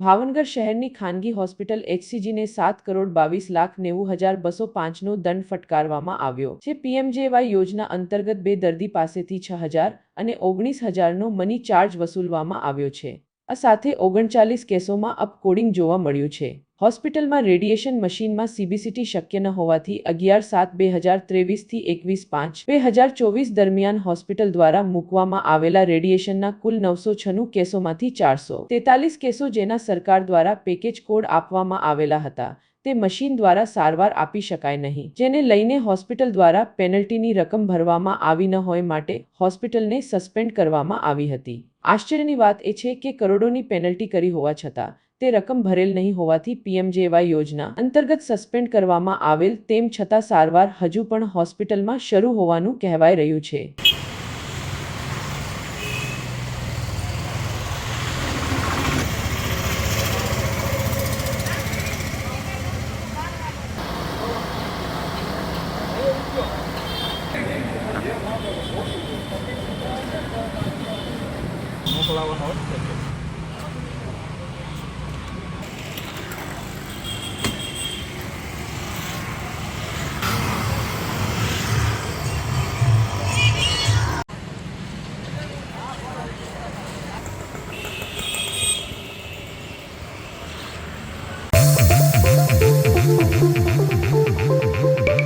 ભાવનગર શહેરની ખાનગી હોસ્પિટલ એચસીજીને સાત કરોડ બાવીસ લાખ નેવું હજાર બસો પાંચનો દંડ ફટકારવામાં આવ્યો, જે પીએમજેવાય યોજના અંતર્ગત બે દર્દી પાસેથી છ હજાર અને ઓગણીસ હજારનો મની ચાર્જ વસૂલવામાં આવ્યો છે. આ સાથે ઓગણચાલીસ કેસોમાં અપકોડિંગ જોવા મળ્યું છે. હોસ્પિટલમાં રેડિયેશન મશીનમાં સીબીસીટી શક્ય ન હોવાથી અગિયાર સાત બે હજાર ત્રેવીસથી એકવીસ પાંચ બે હજાર ચોવીસ દરમિયાન હોસ્પિટલ દ્વારા મૂકવામાં આવેલા રેડિયેશનના કુલ નવસો છન્નું કેસોમાંથી ચારસો તેતાલીસ કેસો જેના સરકાર દ્વારા પેકેજ કોડ આપવામાં આવેલા હતા. તે મશીન દ્વારા સારવાર આપી શકાય નહીં. જેને લઈને હોસ્પિટલ દ્વારા પેનલ્ટીની રકમ ભરવામાં આવી ન હોય માટે હોસ્પિટલને સસ્પેન્ડ કરવામાં આવી હતી. આશ્ચર્યની વાત એ છે કે કરોડોની પેનલ્ટી કરી હોવા છતાં, તે રકમ ભરેલ નહીં હોવાથી પીએમજેવાય યોજના અંતર્ગત સસ્પેન્ડ કરવામાં આવેલ તેમ છતાં સારવાર હજુ પણ હોસ્પિટલમાં શરૂ હોવાનું કહેવાય રહ્યું છે. મોકલાવાનો હોય ને